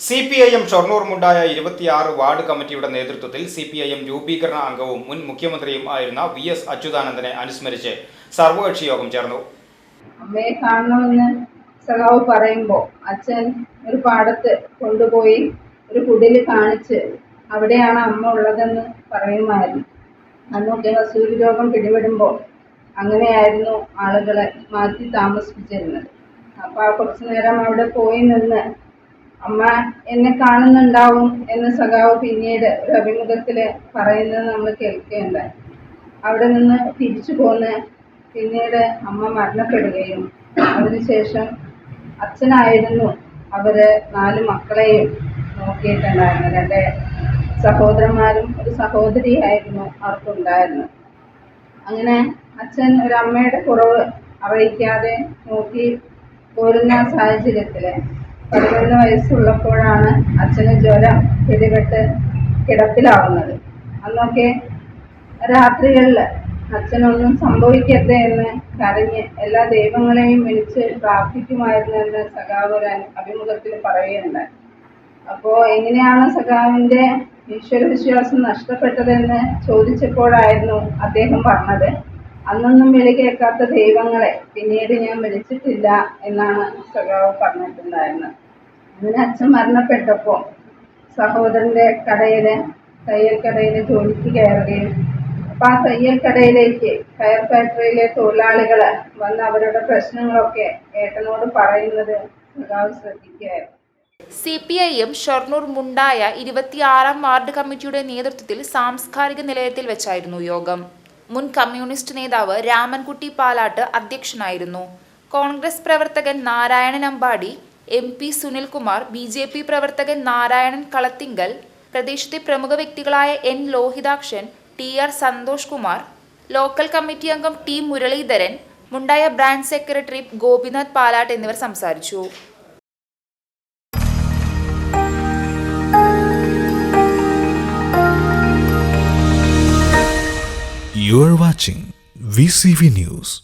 C P I M Shoranur Mundaya ഇരുപത്തിയാറ് ward കമ്മിറ്റിയുടെ നേതൃത്വത്തിൽ സി പി ഐ എം രൂപീകരണ അംഗവും മുൻ മുഖ്യമന്ത്രിയും ആയിരുന്ന വി എസ് അച്യുതാനന്ദനെ അനുസ്മരിച്ച് സർവകക്ഷി യോഗം ചേർന്നു. അമ്മയെ കാണണമെന്ന് സഖാവ് പറയുമ്പോൾ അച്ഛൻ ഒരു പാടത്ത് കൊണ്ടുപോയി ഒരു കുടിൽ കാണിച്ച് അവിടെയാണ് അമ്മ ഉള്ളതെന്ന് പറയുമായിരുന്നു. അന്നൊക്കെ വസൂരി രോഗം പിടിപെടുമ്പോൾ അങ്ങനെയായിരുന്നു ആളുകളെ മാറ്റി താമസിപ്പിച്ചിരുന്നത്. അപ്പോൾ ആ കുറച്ചു നേരം അവിടെ പോയി നിന്ന് അമ്മ എന്നെ കാണുന്നുണ്ടാവും എന്ന് സഖാവ് പിന്നീട് ഒരു അഭിമുഖത്തിൽ പറയുന്നത് നമ്മൾ കേൾക്കുകയുണ്ടായി അവിടെ നിന്ന് തിരിച്ചു പോന്ന് പിന്നീട് അമ്മ മരണപ്പെടുകയും അതിനുശേഷം അച്ഛനായിരുന്നു അവർ നാല് മക്കളെയും നോക്കിയിട്ടുണ്ടായിരുന്നു രണ്ട് സഹോദരന്മാരും ഒരു സഹോദരിയായിരുന്നു അവർക്കുണ്ടായിരുന്നു അങ്ങനെ അച്ഛൻ ഒരു അമ്മയുടെ കുറവ് അറിയിക്കാതെ നോക്കി പോരുന്ന സാഹചര്യത്തിൽ പതിനൊന്ന് വയസ്സുള്ളപ്പോഴാണ് അച്ഛന് ജ്വരം പിടിപെട്ട് കിടപ്പിലാവുന്നത്. അന്നൊക്കെ രാത്രികളിൽ അച്ഛനൊന്നും സംഭവിക്കട്ടെ എന്ന് കരഞ്ഞ് എല്ലാ ദൈവങ്ങളെയും വിളിച്ച് പ്രാർത്ഥിക്കുമായിരുന്നു എന്ന് സഖാവ് ഒരു അഭിമുഖത്തിൽ പറയുകയുണ്ടായി. അപ്പോൾ എങ്ങനെയാണ് സഖാവിന്റെ ഈശ്വരവിശ്വാസം നഷ്ടപ്പെട്ടതെന്ന് ചോദിച്ചപ്പോഴായിരുന്നു അദ്ദേഹം പറഞ്ഞത്. അന്നൊന്നും വിളി കേൾക്കാത്ത ദൈവങ്ങളെ പിന്നീട് ഞാൻ വിളിച്ചിട്ടില്ല എന്നാണ് സഖാവ് പറഞ്ഞിട്ടുണ്ടായിരുന്നത്. അങ്ങനെ അച്ഛൻ മരണപ്പെട്ടപ്പോൾ സഹോദരന്റെ കടയിൽ തയ്യൽ കടയിലെ ജോലിക്ക് കയറുകയും അപ്പം ആ തയ്യൽ കടയിലേക്ക് കയർ ഫാക്ടറിയിലെ തൊഴിലാളികൾ വന്ന് അവരുടെ പ്രശ്നങ്ങളൊക്കെ ഏട്ടനോട് പറയുന്നത് സഖാവ് ശ്രദ്ധിക്കുകയായിരുന്നു. C P I M Shoranur Mundaya ഇരുപത്തിയാറാം വാർഡ് കമ്മിറ്റിയുടെ നേതൃത്വത്തിൽ സാംസ്കാരിക നിലയത്തിൽ വെച്ചായിരുന്നു യോഗം. മുൻ കമ്മ്യൂണിസ്റ്റ് നേതാവ് രാമൻകുട്ടി പാലാട്ട് അധ്യക്ഷനായിരുന്നു. കോൺഗ്രസ് പ്രവർത്തകൻ Narayanan Ambadi M P Sunilkumar B J P പ്രവർത്തകൻ നാരായണൻ കളത്തിങ്കൽ പ്രദേശത്തെ പ്രമുഖ വ്യക്തികളായ N Lohithakshan T R Santhosh Kumar local committee അംഗം T Muraleedharan Mundaya branch secretary Gopinath Palat എന്നിവർ സംസാരിച്ചു You are watching VCV News.